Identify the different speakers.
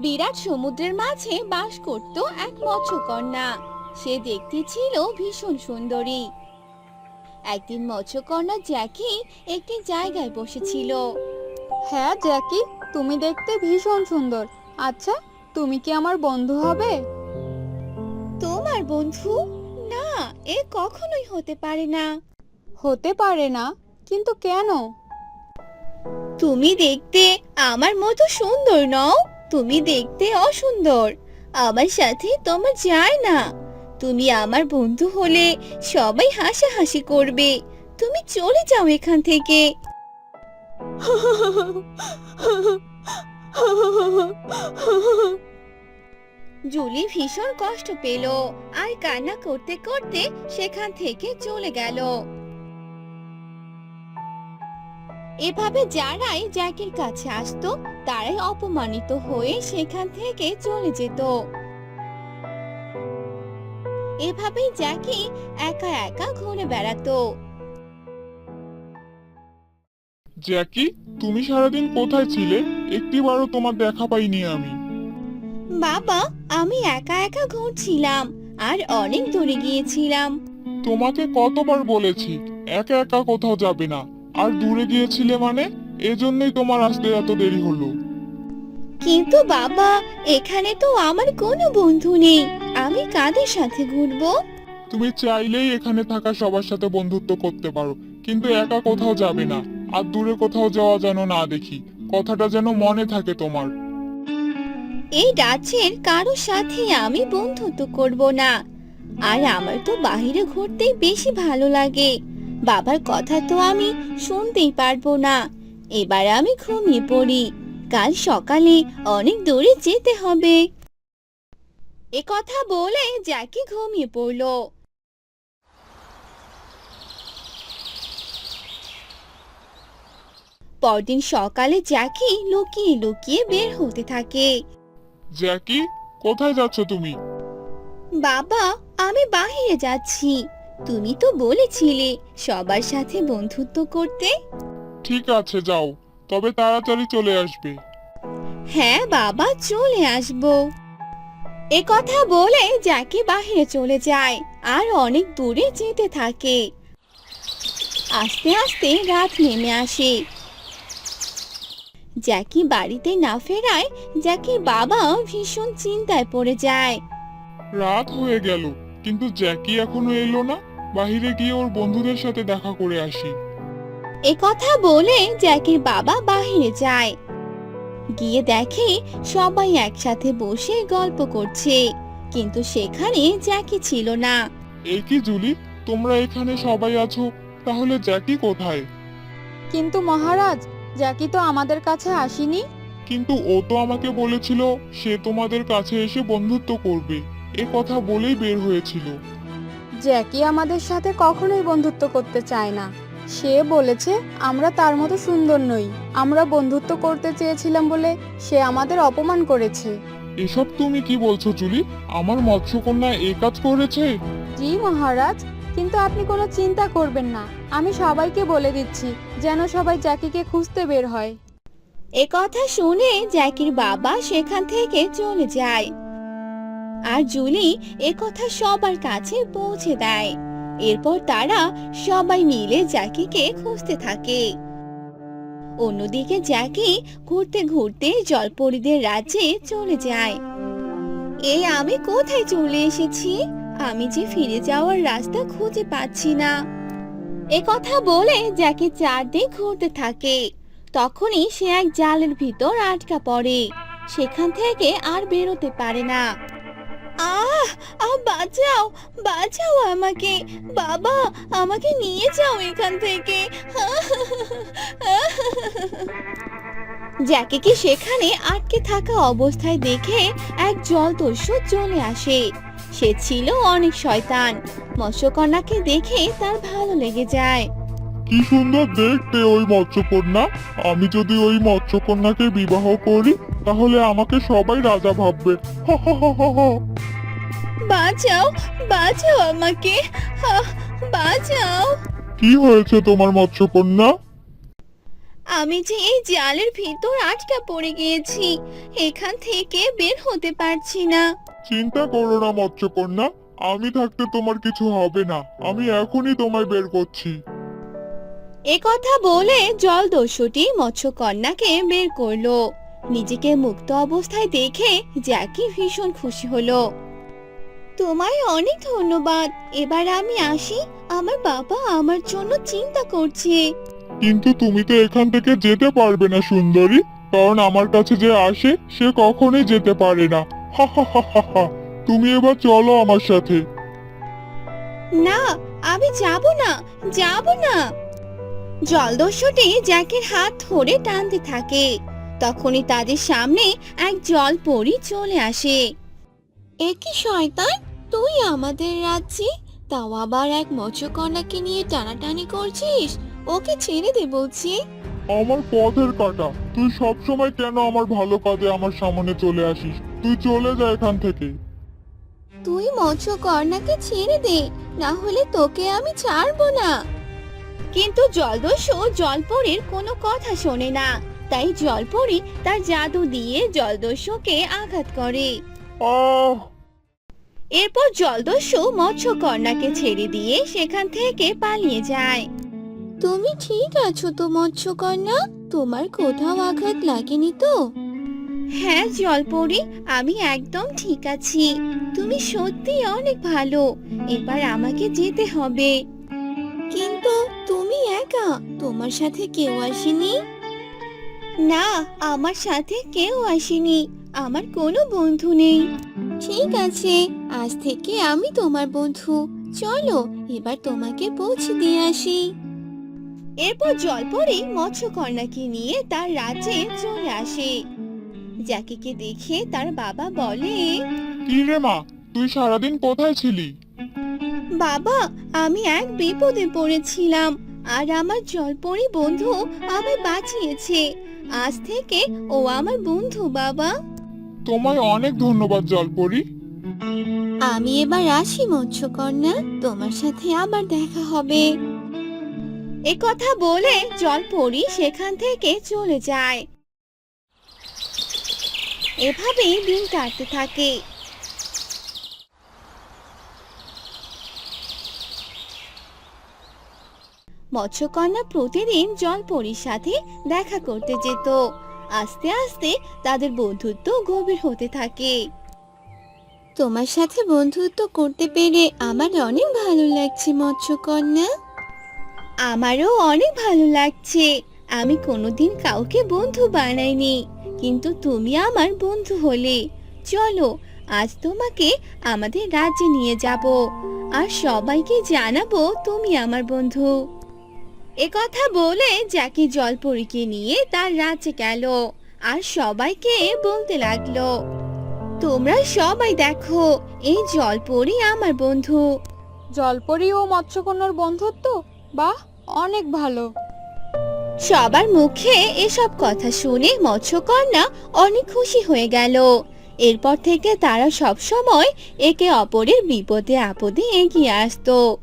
Speaker 1: বিরাট সমুদ্রের মাঝে বাস করত এক মৎস্যকন্যা। সে দেখতে ছিল ভীষণ সুন্দরী। একদিন মৎস্যকন্যা জ্যাকি একটি জায়গায় বসেছিল।
Speaker 2: হ্যাঁ জ্যাকি তুমি দেখতে ভীষণ সুন্দর। আচ্ছা তুমি কি আমার বন্ধু হবে?
Speaker 1: তোমার বন্ধু? না এ কখনোই হতে পারে না।
Speaker 2: হতে পারে না কিন্তু কেন?
Speaker 1: তুমি দেখতে আমার মতো সুন্দর নও। তুমি দেখতে অসুন্দর। আমার সাথে তোমার যায় না। তুমি আমার বন্ধু হলে সবাই হাসাহাসি করবে। তুমি চলে যাও এখান থেকে। জুলি ভীষণ কষ্ট পেল আর কান্না করতে করতে সেখান থেকে চলে গেল। এভাবে যারাই জ্যাকের কাছে আসতো তারাই অপমানিত হয়ে সেখান থেকে চলে যেত। এভাবেই জ্যাকি একা একা ঘুরে বেড়াতো।
Speaker 3: জ্যাকি তুমি সারাদিন কোথায় ছিলে? একটিবারও তোমার দেখা পাইনি আমি।
Speaker 1: বাবা আমি একা একা ঘুরছিলাম আর অনেক দূরে গিয়েছিলাম।
Speaker 3: তোমাকে কতবার বলেছি একা একা কোথাও যাবে না। আর দূরে গিয়েছিলে মানে? এজন্যই তোমার আসতে এত দেরি হলো।
Speaker 1: কিন্তু বাবা এখানে তো আমার কোনো বন্ধু নেই। আমি কাদের সাথে ঘুরবো?
Speaker 3: তুমি চাইলেই এখানে থাকা সবার সাথে বন্ধুত্ব করতে পারো কিন্তু একা কোথাও যাবে না। আর দূরে কোথাও যাওয়া যেন না দেখি কথাটা যেন মনে থাকে তোমার।
Speaker 1: এই রাজ্যের কারও সাথে আমি বন্ধুত্ব করব না। আর আমার তো বাইরে ঘুরতেই বেশি ভালো লাগে। বাবার কথা তো আমি শুনতেই পারব না। এবার আমি ঘুমিয়ে পড়ি। কাল সকালে অনেক দূরে যেতে হবে। এ কথা বলে জ্যাকি ঘুমিয়ে পড়ল। পরদিন সকালে জ্যাকি লুকিয়ে লুকিয়ে বের হতে থাকে।
Speaker 3: জ্যাকি কোথায় যাচ্ছ তুমি?
Speaker 1: বাবা আমি বাহিরে যাচ্ছি। তুমি তো বলেছিলে সবার সাথে বন্ধুত্ব করতে।
Speaker 3: ঠিক আছে যাও। তবে তাড়াতাড়ি চলে আসবে।
Speaker 1: হ্যাঁ বাবা চলে আসব। এ কথা বলে জ্যাকি বাহিরে চলে যায় আর অনেক দূরে যেতে থাকে। আস্তে আস্তে রাত নেমে আসে। জ্যাকি বাড়িতে না ফেরায় জ্যাকির বাবা ভীষণ চিন্তায় পড়ে যায়।
Speaker 3: রাত হয়ে গেল কিন্তু জ্যাকি এখনও এলো না? বাইরে গিয়ে ওর বন্ধুদের সাথে দেখা করে আসি।
Speaker 1: এ কথা বলে জ্যাকির বাবা বাহিরে যায়। গিয়ে দেখে সবাই একসাথে বসে গল্প করছে কিন্তু সেখানে জ্যাকি ছিল না।
Speaker 3: এই কি জুলি তোমরা এখানে সবাই আছো তাহলে জ্যাকি কোথায়?
Speaker 2: কিন্তু মহারাজ জ্যাকি তো আমাদের কাছে আসেনি।
Speaker 3: কিন্তু ও তো আমাকে বলেছিল সে তোমাদের কাছে এসে বন্ধুত্ব করবে। এ কথা বলেই বের হয়েছিল।
Speaker 2: জ্যাকি আমাদের সাথে কখনোই বন্ধুত্ব করতে চায় না। সে বলেছে আমরা তার মতো সুন্দর নই। আমরা বন্ধুত্ব করতে চেয়েছিলাম বলে সে আমাদের অপমান করেছে।
Speaker 3: এসব তুমি কি বলছো জুলি আমার মৎস্যকন্যা এ কাজ করেছে?
Speaker 2: জি মহারাজ কিন্তু আপনি কোনো চিন্তা করবেন না। আমি সবাইকে বলে দিচ্ছি যেন সবাই জ্যাকিকে খুঁজতে বের হয়।
Speaker 1: এ কথা শুনে জ্যাকির বাবা সেখান থেকে চলে যায়। আর জুলি এ কথা সবার কাছে পৌঁছে দেয়। এরপর তারা সবাই মিলে জ্যাকিকে খুঁজতে থাকে। অন্যদিকে জ্যাকি ঘুরতে ঘুরতে জলপরীদের রাজ্যে চলে যায়। এই আমি কোথায় চলে এসেছি? আমি যে ফিরে যাওয়ার রাস্তা খুঁজে পাচ্ছি না। এ কথা বলে জ্যাকি চারদিক ঘুরতে থাকে। তখনই সে এক জালের ভিতর আটকা পড়ে। সেখান থেকে আর বেরোতে পারে না। আহ বাঁচাও বাঁচাও আমাকে। বাবা, আমাকে নিয়ে যাও এখান থেকে। জ্যাকিকে সেখানে আটকে থাকা অবস্থায় দেখে এক জলদস্যু চলে আসে। সে ছিল অনেক শয়তান। মৎস্যকন্যাকে দেখে তার ভালো লেগে যায়।
Speaker 3: কি সুন্দর দেখতে ওই মৎস্যকন্যা। আমি যদি ওই মৎস্যকন্যাকে বিবাহ করি, তাহলে আমাকে সবাই রাজা ভাববে। হা হা হা হা।
Speaker 1: বাঁচাও বাঁচাও আমাকে। আহ, বাঁচাও।
Speaker 3: কি হয়েছে তোমার মৎস্যকন্যা?
Speaker 1: আমি যে এই জালের ভিতর আটকা পড়ে গিয়েছি এখান থেকে বের হতে পারছি না।
Speaker 3: চিন্তা করো না মৎস্যকন্যা আমি থাকতে তোমার কিছু হবে না আমি এখনই তোমায় বের করছি।
Speaker 1: এ কথা বলে জলদস্যুটি মৎস্যকন্যাকে বের করল। নিজেকে মুক্ত অবস্থায় দেখে জ্যাকি ভীষণ খুশি হলো। তোমায় অনেক ধন্যবাদ। এবার আমি আসি। আমার বাবা আমার জন্য চিন্তা করছে।
Speaker 3: কিন্তু তুমি তো এখান থেকে যেতে পারবে না সুন্দরী। কারণ আমার কাছে যে আসে সে কখনোই যেতে পারে না। হা হা হা হা হা। তুমি এবার চলো আমার সাথে।
Speaker 1: না আমি যাব না যাব না। জলদস্যুটি জ্যাকের হাত ধরে টানতে থাকে। তখনই তাদের সামনে এক জল পরি চলে আসে। একই শয়তান? তুই আমাদের রাজ্যে? তাও আবার এক মৎস্যকন্যাকে নিয়ে টানাটানি করছিস? ওকে ছেড়ে দে বলছি।
Speaker 3: আমার পথের কাটা। তুই সব সময় কেন আমার ভালো কাজে আমার সামনে চলে আসিস? তুই চলে যা এখান থেকে।
Speaker 1: তুই মৎস্যকন্যাকে ছেড়ে দে। না হলে তোকে আমি ছাড়বো না। কিন্তু জলদস্যু জলপরীর কোনো কথা শোনে না। তাই জলপরি তার জাদু দিয়ে জলদস্যুকে আঘাত করে।
Speaker 3: আহ
Speaker 1: এরপর জলদস্যু মৎস্যকন্যাকে ছেড়ে দিয়ে সেখান থেকে পালিয়ে যায়। তুমি ঠিক আছো তো মৎস্যকন্যা? তোমার কোথাও আঘাত লাগেনি তো? হ্যাঁ জলপরি আমি একদম ঠিক আছি। তুমি সত্যি অনেক ভালো। এবার আমাকে যেতে হবে। কিন্তু তুমি একা তোমার সাথে কেউ আসেনি? না আমার সাথে কেউ আসেনি। আমার কোনো বন্ধু নেই। ঠিক আছে আজ থেকে আমি তোমার বন্ধু। চলো এবার তোমাকে পৌঁছে দিয়ে আসি। এরপর জলপরি মৎস্যকন্যাকে নিয়ে তার রাজ্যে চলে আসে। জ্যাকিকে দেখে তার বাবা বলে
Speaker 3: কি রে মা তুই সারাদিন কোথায় ছিলি?
Speaker 1: বাবা আমি এক বিপদে পড়েছিলাম আর আমার জলপরি বন্ধু আমায় বাঁচিয়েছে। আজ থেকে ও আমার বন্ধু বাবা।
Speaker 3: তোমায় অনেক ধন্যবাদ, জলপরি।
Speaker 1: আমি এবার আসি, মৎস্যকন্যা। তোমার সাথে আবার দেখা হবে। এ কথা বলে জলপরি সেখান থেকে চলে যায়। এভাবেই দিন কাটতে থাকে। মৎস্যকন্যা প্রতিদিন জলপরির সাথে দেখা করতে যেত। আস্তে আস্তে তাদের বন্ধুত্ব গভীর হতে থাকে। তোমার সাথে বন্ধুত্ব করতে পেরে আমার অনেক ভালো লাগছে, মৎস্যকন্যা। আমারও অনেক ভালো লাগছে। আমি কোনোদিন কাউকে বন্ধু বানাইনি, কিন্তু তুমি আমার বন্ধু হলে। চলো, আজ তোমাকে আমাদের রাজ্যে নিয়ে যাব। আর সবাইকে জানাব তুমি আমার বন্ধু। কথা বলে জ্যাকি জলপরীকে নিয়ে তার রাজ্যে গেল আর সবাইকে বলতে লাগল তোমরা সবাই দেখো এই জলপরি আমার বন্ধু।
Speaker 2: জলপরি ও মৎস্যকন্যার বন্ধুত্ব? বাহ অনেক ভালো।
Speaker 1: সবার মুখে এসব কথা শুনে মৎস্যকন্যা অনেক খুশি হয়ে গেল। এরপর থেকে তারা সব সময় একে অপরের বিপদে আপদে এগিয়ে আসতো।